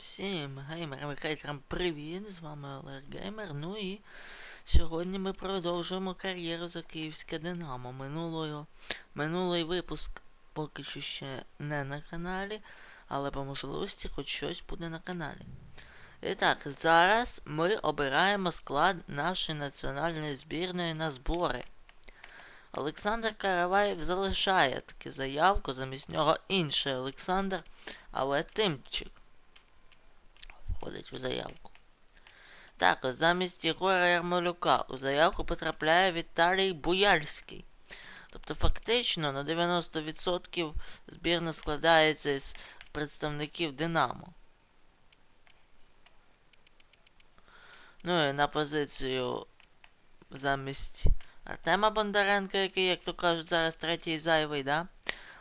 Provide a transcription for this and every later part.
Всім геймерам хейтерам привіт! З вами Олег Геймер. Ну і сьогодні ми продовжуємо кар'єру за київське Динамо. Минулою, минулий випуск поки що ще не на каналі, але по можливості хоч щось буде на каналі. І так, зараз ми обираємо склад нашої національної збірної на збори. Олександр Караваєв залишає таки заявку, замість нього інший Олександр, але Тимчик входить у заявку. Також замість Єгора Ярмолюка у заявку потрапляє Віталій Буяльський. Тобто фактично на 90% збірна складається із представників Динамо. Ну і на позицію замість Артема Бондаренка, який, як то кажуть, зараз третій зайвий, да?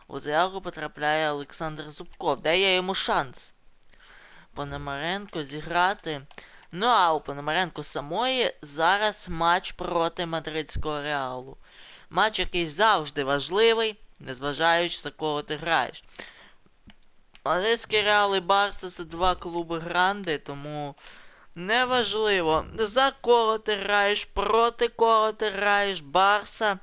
У заявку потрапляє Олександр Зубков. Дає йому шанс. Пономаренко зіграти. Ну а у Пономаренко самої зараз матч проти мадридського реалу. Матч, який завжди важливий, незважаючи за кого ти граєш. Мадридський реал і Барса це два клуби гранди, тому неважливо, за кого ти граєш, проти кого ти граєш, Барса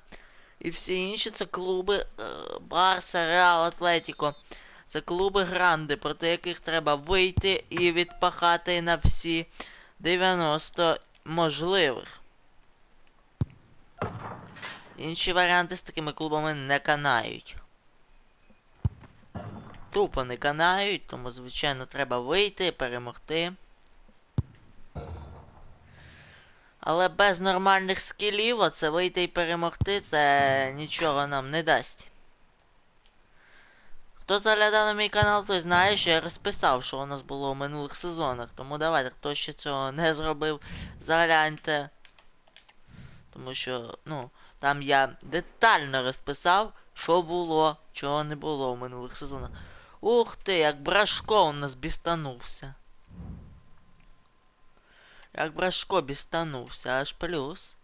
і всі інші це клуби е, Барса, Реал, Атлетіко. Це клуби гранди, проти яких треба вийти і відпахати на всі 90 можливих. Інші варіанти з такими клубами не канають. Тупо не канають, тому, звичайно, треба вийти, перемогти. Але без нормальних скілів, оце вийти і перемогти, це нічого нам не дасть. Хто заглядав на мій канал, той знає, що я розписав, що у нас було у минулих сезонах. Тому давайте, хто ще цього не зробив, загляньте. Тому що, ну, там я детально розписав, що було, чого не було у минулих сезонах. Ух ти, як Брашко у нас бістанувся. Як Брашко бістанувся, аж плюс.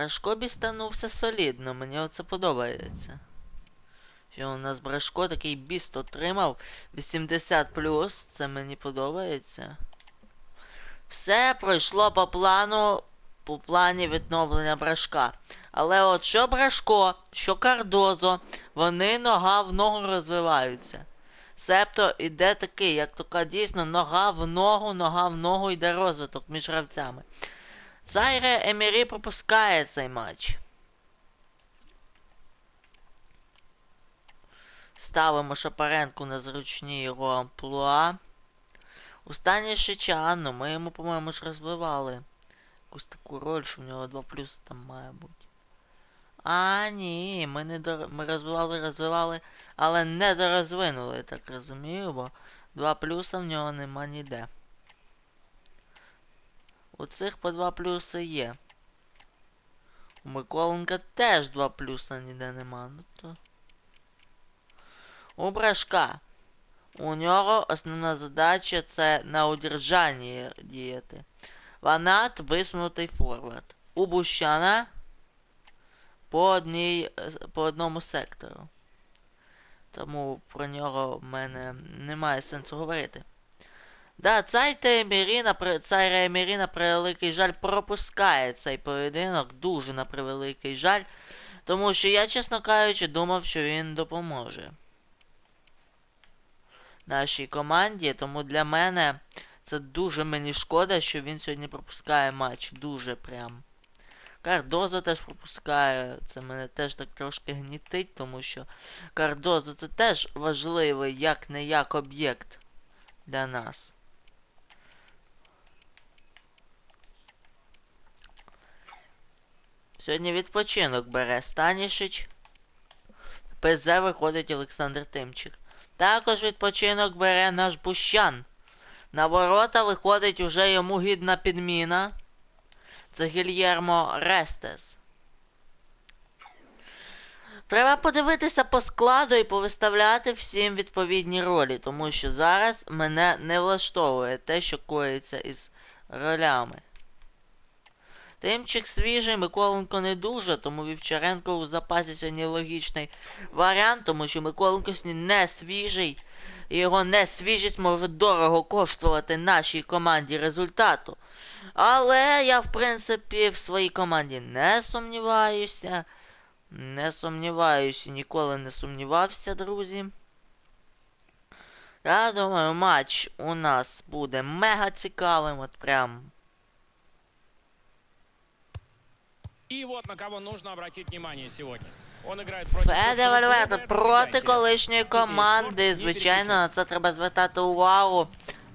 Брашко бістанувся солідно, мені оце подобається. Що у нас Брашко такий біст отримав 80 це мені подобається. Все пройшло по плану, по плані відновлення Брашка. Але от що Брашко, що Кардозо, вони нога в ногу розвиваються. Себто іде такий, як така дійсно нога в ногу, нога в ногу йде розвиток між гравцями. Цайре Емірі пропускає цей матч. Ставимо Шапаренку на зручні його амплуа. У стані Шичану ми йому, по-моєму, ж розвивали. Якусь таку роль, що в нього 2 плюси там має бути. А, ні, ми не до... ми розвивали, розвивали, але не дорозвинули, так розумію, бо 2 плюса в нього нема ніде. У цих по 2 плюси є. У Миколенка теж 2 плюса ніде нема. Ну то. У Брашка. У нього основна задача це на удержанні діяти. Ванат висунутий форвард. У Бущана по одній, по одному сектору. Тому про нього в мене немає сенсу говорити. Да, цей Еміріна, цей Еміріна, превеликий жаль, пропускає цей поєдинок, дуже на превеликий жаль. Тому що я, чесно кажучи, думав, що він допоможе нашій команді. Тому для мене це дуже мені шкода, що він сьогодні пропускає матч. Дуже прям. Кардозо теж пропускає. Це мене теж так трошки гнітить, тому що Кардозо це теж важливий як не як об'єкт для нас. Сьогодні відпочинок бере Станішич. ПЗ виходить Олександр Тимчик. Також відпочинок бере наш Бущан. На ворота виходить уже йому гідна підміна. Це Гільєрмо Рестес. Треба подивитися по складу і повиставляти всім відповідні ролі, тому що зараз мене не влаштовує те, що коїться із ролями. Тимчик свіжий, Миколенко не дуже, тому Вівчаренко у запасі сьогодні логічний варіант, тому що Миколенко сьогодні не свіжий. І його несвіжість може дорого коштувати нашій команді результату. Але я, в принципі, в своїй команді не сумніваюся. Не сумніваюся, ніколи не сумнівався, друзі. Я думаю, матч у нас буде мега цікавим, от прям. И вот на кого нужно обратить внимание сегодня. Он играет против... Феде бывшего Вальверде клуба, это проти всегда интересно. колишньої команди. Звичайно, на це треба звертати увагу.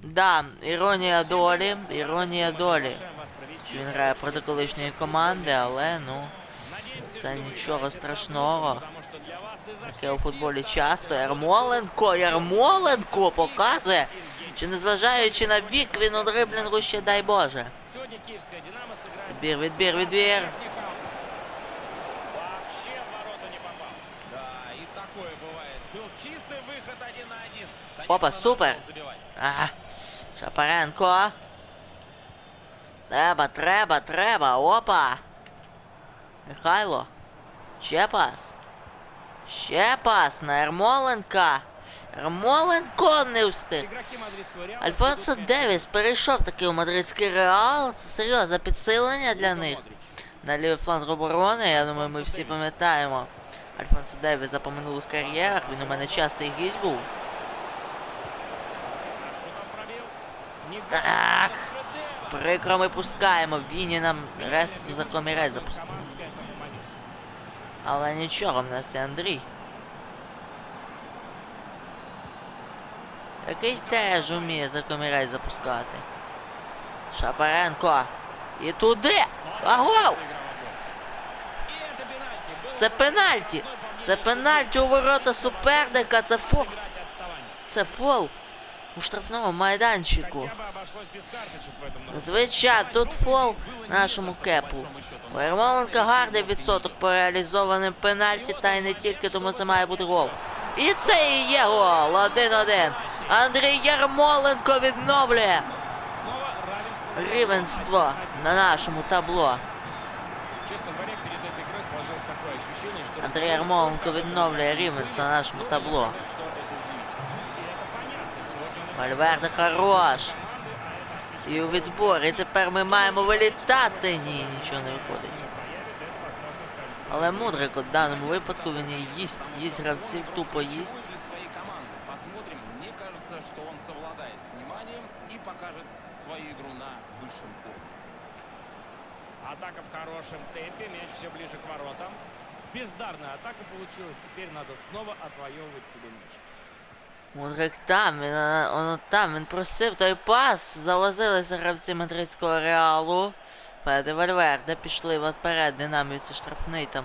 Да, іронія долі, іронія долі. Приглашаем вас провести Він грає проти колишньої команди, але ну. Надеемся, Це что вы нічого играете со страшного. азартом, потому что для вас изо Таке всех у футболі сил часто. старается Ярмоленко, Ярмоленко показує, Один гений. що незважаючи на вік, він у дриблінгу ще дай Боже. Сегодня киевская «Динамо» сыграет... Відбір, відбір, відбір. такое бывает. Был чистый выход один на один. Конечно, Опа, надо супер. было забивать. Ага. Шапаренко. Треба, треба, треба. Опа. Михайло. Ще пас. Ще пас на Ермоленка. Ермоленко не встиг. Игроки мадридского «Реала» Альфонсо ведут мяч. Девіс перейшов таки у мадридський реал. Це серйозне підсилення для Лука них. Модрич. На лівий фланг оборони, я думаю, ми Альфонсо всі Девіс. пам'ятаємо. Альфонсо Девіса по минулих кар'єрах, він у мене частий гість був. Ах. Прикро ми пускаємо, Віні нам рест за комірець запустив. Але нічого, в нас є Андрій. Який теж вміє за комірець запускати. Шапаренко. І туди! А Це пенальті! одной, по мнению Це пенальті у ворота суперника, це фол. сыграть отставание. Це фол у штрафному майданчику. Хотя бы обошлось без карточек в этом нарушении. Звичайно, тут фол нашому кепу. У Ярмоленка гарний відсоток по реалізованим пенальті, та й не тільки, тому це має бути гол. І це і є гол. 1-1. Андрій Ярмоленко відновлює Снова равенство. рівенство на нашому табло. Андрій Ярмоленко відновлює рівенство на нашому табло. Сказать, что это удивительно. И это понятно. Сегодня он Вальверде хорош. команды, а это отлично. І у відборі тепер ми маємо вилітати. Ні, нічого не виходить. Проявит это, возможно, скажется. Але Мудрик от в даному випадку він і їсть, їсть гравців, тупо їсть. Возле своей команды. Посмотрим. Мне кажется, что он совладает с вниманием и покажет свою игру на высшем уровне. Атака в хорошем темпе, мяч все ближе к воротам. Бездарная атака получилась, теперь надо снова отвоевывать себе мяч. Мудрик там, він, воно там, він просив той пас, завозилися гравці мадридського реалу. Феде Вальверде пішли вперед, динамівці штрафний там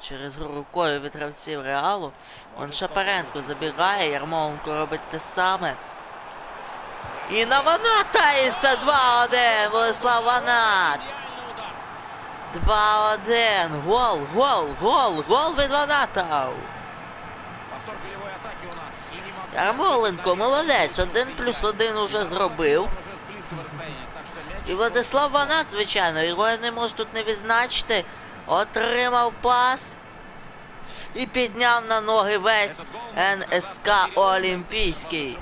через гру рукою від гравців реалу. Он Шапаренко забігає, Ярмоленко робить те саме. І на Ванатається 2-1, Владислав Ванат. Идеальный удар. 2-1, гол, гол, гол, гол від Ваната. Повтор голевой атаки у нас. И не могу Ярмоленко, молодець, один плюс один уже зробив. І Владислав Ванат, звичайно, його я не можу тут не відзначити. Отримав пас і підняв на ноги весь НСК Олімпійський.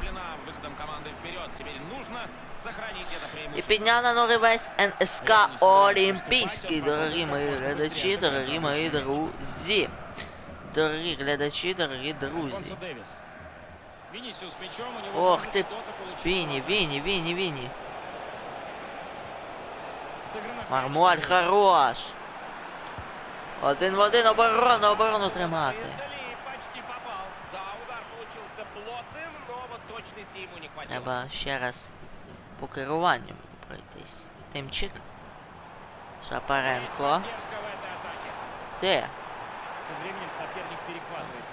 підняв на ноги весь НСК Олімпійський. Дорогі мої глядачі, дорогі мої друзі. Дорогі глядачі, дорогі друзі. Альфонсо Дэвис. Винисиус с мячом, у него Ох может ти, что-то получиться. Віні, Віні, Віні, Віні. Сыграно в Мармуаль мяч. хорош. Один в один оборону, оборону тримати. Издали почти попал. Да, удар получился плотным, но вот точности ему не хватило. Треба ще раз по керуванню мені Пройтись. Тимчик. Шапаренко. Поддержка в этой атаке. Де? Тем временем соперник перехватывает.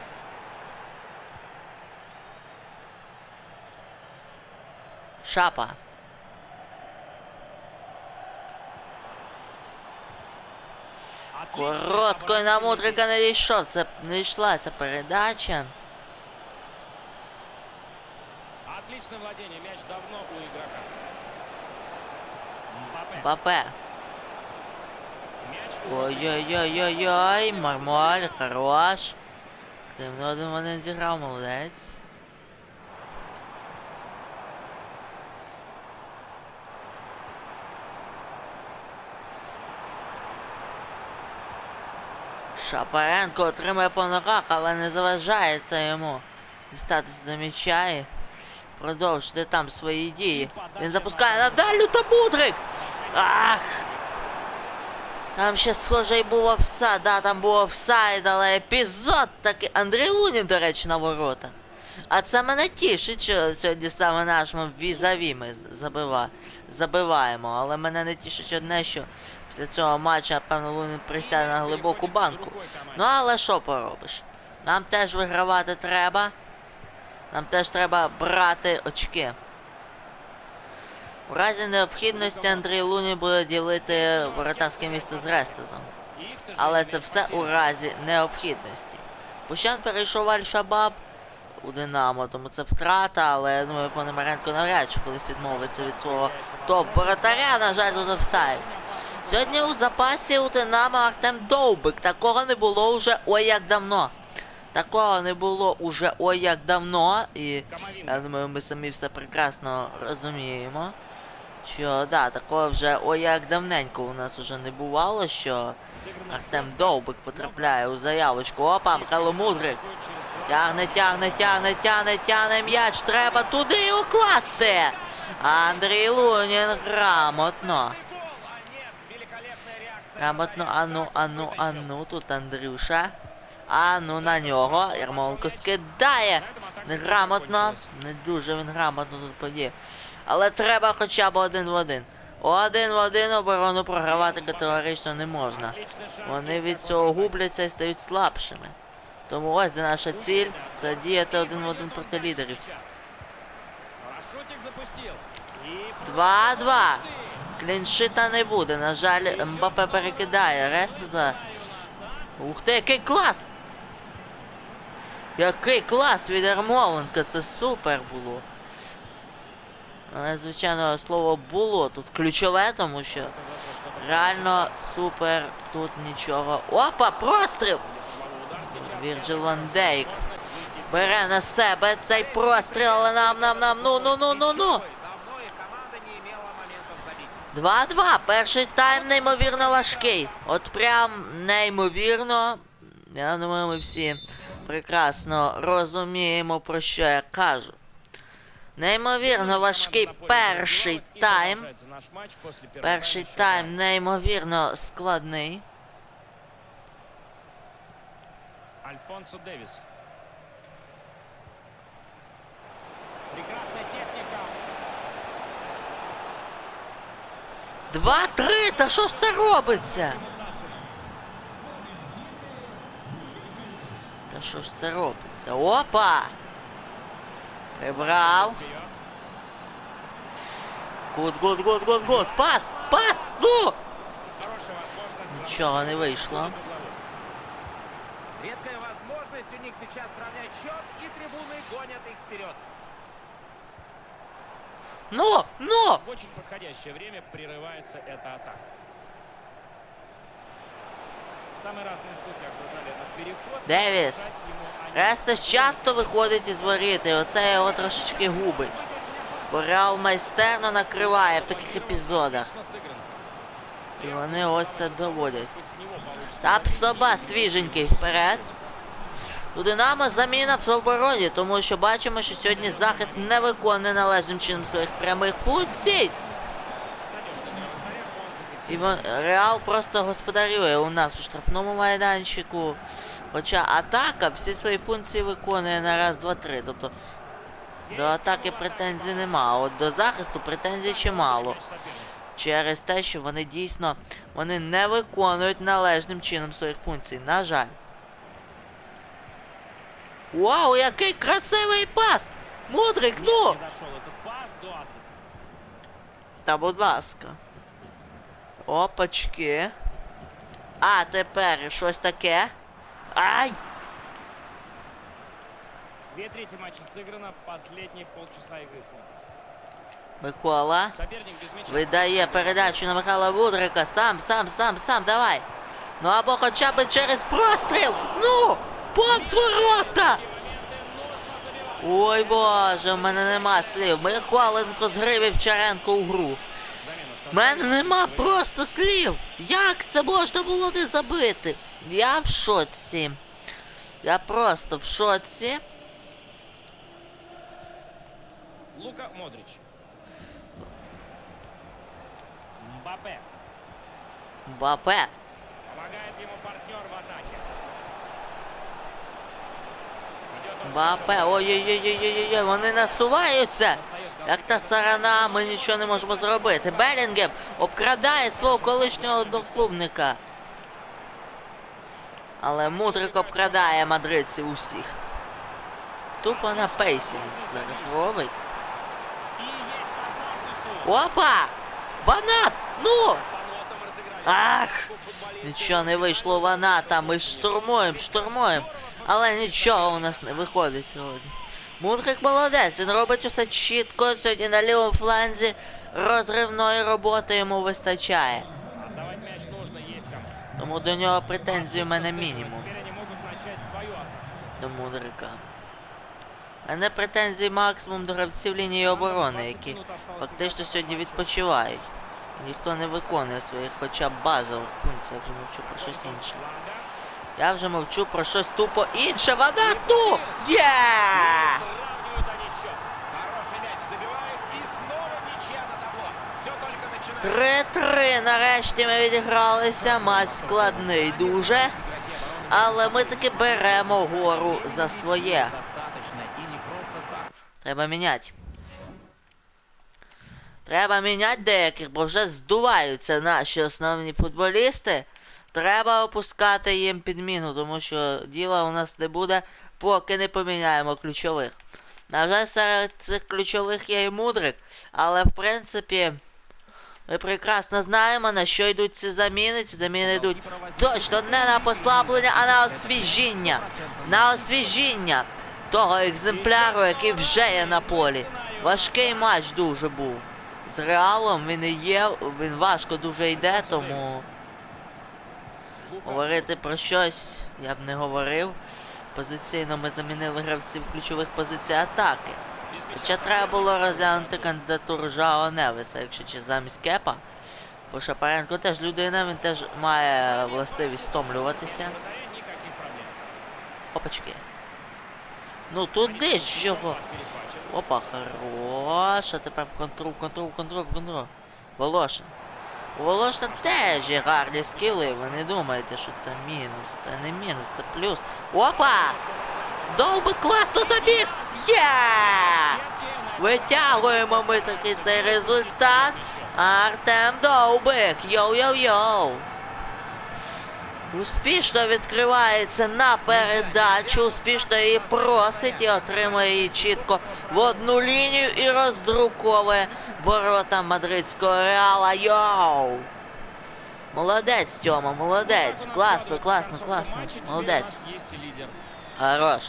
Шапа. Короткою на мудрика не дійшов. Це не йшла ця передача. Отличное владение. Мяч давно у игрока. Мбаппе. Бапе. Мяч уже Ой-ой-ой-ой-ой, мармоль, хорош. Активно один один зіграв, молодець. Шапаренко отримує по ногах, але не заважає це йому дістатися до м'яча і продовжити там свої дії. Він запускає на дальню та Мудрик! Ах! Там ще схоже і був офсайд, да, там був офсайд, але епізод такий. Андрій Лунін, до речі, на ворота. А це мене тішить, що сьогодні саме нашому візаві ми забива... забиваємо. Але мене не тішить одне, що після цього матчу, напевно, Лунін присяде на глибоку банку. Ну але що поробиш? Нам теж вигравати треба. Нам теж треба брати очки. У разі необхідності Андрій Лунін буде ділити воротарське місце з Рестезом. Але це все у разі необхідності. Пущан перейшов Аль-Шабаб у Динамо, тому це втрата, але я думаю, Пономаренко навряд чи колись відмовиться від свого топ-воротаря, на жаль, тут офсайд. Сьогодні у запасі у Динамо Артем Довбик. Такого не було вже ой як давно. Такого не було уже ой як давно. І я думаю, ми самі все прекрасно розуміємо. Що да, такого вже ой як давненько у нас уже не бувало, що Артем Довбик потрапляє у заявочку. Опа, Михайло Мудрик. Тягне, тягне, тягне, тягне, тягне м'яч. Треба туди укласти. Андрій Лунін грамотно. Грамотно, ану, ану, ану, тут Андрюша. Ану на нього. Ярмоленко скидає. Неграмотно. Не дуже він грамотно тут подіє. Але треба хоча б один в один. Один в один оборону програвати категорично не можна. Вони від цього губляться і стають слабшими. Тому ось де наша ціль це діяти один в один проти лідерів. 2-2. Кліншита не буде. На жаль, Мбапе перекидає. Рестеза. Ух ти, який клас! Який клас від Ермоленка, це супер було. Але, звичайно, слово було тут ключове, тому що реально супер тут нічого. Опа, простріл! Вірджил Ван Дейк бере на себе цей простріл, але нам, нам, нам, ну, ну, ну, ну, ну. Давно и команда не имела моментов забить. 2-2. Перший тайм неймовірно важкий. От прям неймовірно. Я думаю, ми всі прекрасно розуміємо, про що я кажу. Неймовірно важкий перший тайм. Перший тайм неймовірно складний. Альфонсо Дэвис. Прекрасная техника. 2-3, та що ж це робиться? Та що ж це робиться? Опа! Вперед. Гуд, гуд, гуд, гуд, гуд. Пас! Пас! Ну! Нічого не вийшло. Редкая возможность у них сейчас сравнять счет, и трибуны гонят их вперед. Ну! Ну! В очень подходящее время прерывается эта атака. Нем Рестес часто виходить із воріт, і оце його трошечки губить. Бо Реал майстерно накриває в таких епізодах. І вони ось це доводять. Та псоба свіженький вперед. У Динамо заміна в обороні, тому що бачимо, що сьогодні захист не виконує належним чином своїх прямих функцій. Надежно для вратаря, он І вон- Реал просто господарює у нас у штрафному майданчику. Хоча атака всі свої функції виконує на раз, два, три. Тобто до атаки претензій нема, а от до захисту претензій чимало. Через те, що вони дійсно вони не виконують належним чином своїх функцій. На жаль. Вау, який красивий пас! Мудрик, ну! Та будь ласка. Опачки. А тепер щось таке. Ай! Две трети матча сыграно, последние полчаса игры. Микола. Видає передачу на Михайла Мудрика. Сам, сам, сам, сам, давай. Ну або хоча б через простріл. Ну! Повз ворота! Ой боже, в мене нема слів. Миколенко згрив Вівчаренко у гру. В мене нема просто слів. Як це можна було не забити? Я в шоці. Я просто в шоці. Лука Модрич. Мбаппе. Мбапе. Помогает ему партнер в атаке. Мбапе. мячом. Ой-ой-ой-ой-ой-ой, вони насуваються. Як та сарана, ми нічого не можемо зробити. Белінгем обкрадає свого колишнього одноклубника. Але Мудрик обкрадає мадридців усіх. Тупо на пейсі він це зараз робить. Опа! Ванат! Ну! Ах! Нічого не вийшло Ваната, ми штурмуємо, штурмуємо. Але нічого у нас не виходить сьогодні. Мудрик молодець, він робить усе чітко, сьогодні на лівому фланзі розривної роботи йому вистачає. Тому до нього претензій в мене мінімум. До Мудрика. У мене претензій максимум до гравців лінії оборони, які фактично сьогодні відпочивають. Ніхто не виконує своїх хоча б базових функцій, я вже мовчу про щось інше. Я вже мовчу про щось тупо інше. Вона ту! Є! Сравнивают они счет. Хороший мяч забивают и снова ничья на табло. Все только начинается. 3-3. Нарешті ми відігралися. Матч складний дуже. Але ми таки беремо гору за своє. Треба міняти. Треба міняти деяких, бо вже здуваються наші основні футболісти. Треба опускати їм підміну, тому що діла у нас не буде, поки не поміняємо ключових. На жаль, серед цих ключових є і мудрик, але в принципі ми прекрасно знаємо, на що йдуть ці заміни. Ці заміни йдуть точно не на послаблення, а на освіжіння. На освіжіння того екземпляру, який вже є на полі. Важкий матч дуже був. З реалом він і є, він важко дуже йде, тому. Говорити про щось я б не говорив. Позиційно ми замінили гравців ключових позицій атаки. Хоча треба було розглянути кандидатуру Жао Невеса, якщо чи замість Кепа. Бо Шапаренко теж людина, він теж має властивість стомлюватися. Опачки. Ну туди ж його. Опа, хорош. А тепер в контрол, в контрол, в контрол, в контрол. Волошин. У Волошина теж є гарні скіли. Ви не думаєте, що це мінус. Це не мінус, це плюс. Опа! Довби класно забіг! Є! Витягуємо ми такий цей результат. Артем Довбик. Йоу-йоу-йоу. Успішно відкривається на передачу, успішно її просить і отримує її чітко в одну лінію і роздруковує ворота мадридського реала. Йоу! Молодець, Тьома, молодець. Класно, класно, класно. Молодець. Хорош.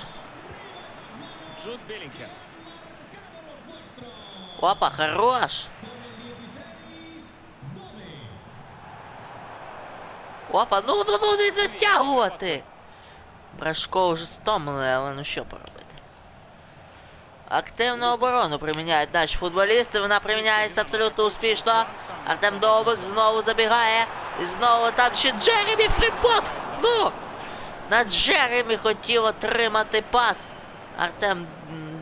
Опа, хорош. Опа, ну ну ну не затягувати. Брашко вже стомлений, але ну що поробити. Активну оборону приміняють наші футболісти, вона приміняється абсолютно успішно. Артем Довбик знову забігає. І знову там ще Джеремі Фріпот! Ну! На Джеремі хотів отримати пас. Артем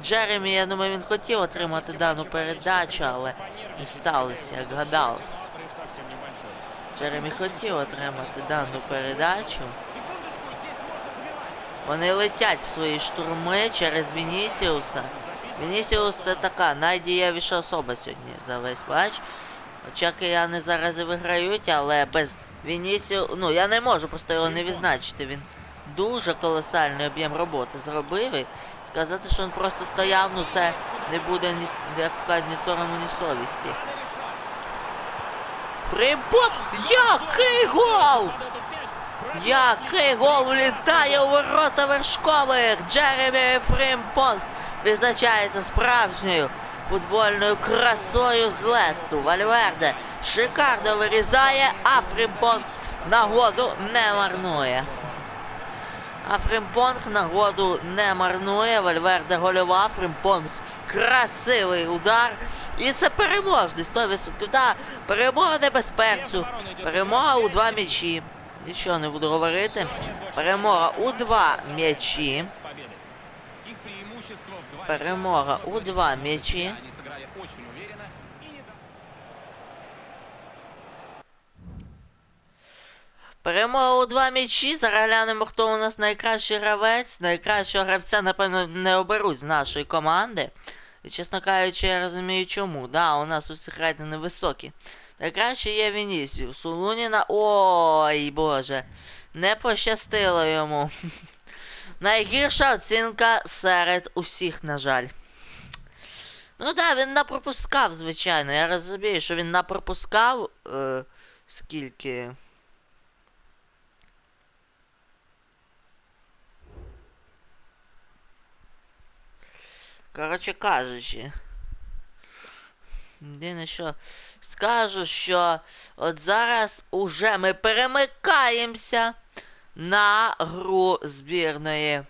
Джеремі, я думаю, він хотів отримати дану передачу, але не сталося, як гадалось. Джеремі хотів отримати дану передачу. Вони летять в свої штурми через Вінісіуса. Вінісіус це така найдієвіша особа сьогодні за весь матч. Хоча кияни зараз і виграють, але без Вінісіу... Ну, я не можу просто його не відзначити. Він дуже колосальний об'єм роботи зробив і сказати, що він просто стояв, ну це не буде ні, як кажуть, ні сорому, ні совісті. Прибот! Який гол! Який гол влітає у ворота вершкових! Джеремі Фрімпонг відзначається справжньою футбольною красою злету. Вальверде шикарно вирізає, а Фрімпонг нагоду не марнує. А Фрімпонг нагоду не марнує. Вальверде гольова. Фрімпонг красивий удар. І це переможний 100%. Да, перемога не без перцю. Перемога у два м'ячі. Нічого не буду говорити. Перемога у два м'ячі. Перемога у два м'ячі. Перемога у два м'ячі. Зараз глянемо, хто у нас найкращий гравець. Найкращого гравця, напевно, не оберуть з нашої команди. І, чесно кажучи, я розумію чому. Да, у нас усіх рейтинги високі. Найкраще є Вінісіус. У Луніна. Ой, боже. Не пощастило йому. Найгірша оцінка серед усіх, на жаль. Ну да, він напропускав, звичайно. Я розумію, що він напропускав. Е, скільки. Коротше кажучи. Єдине, що скажу, що от зараз уже ми перемикаємося на гру збірної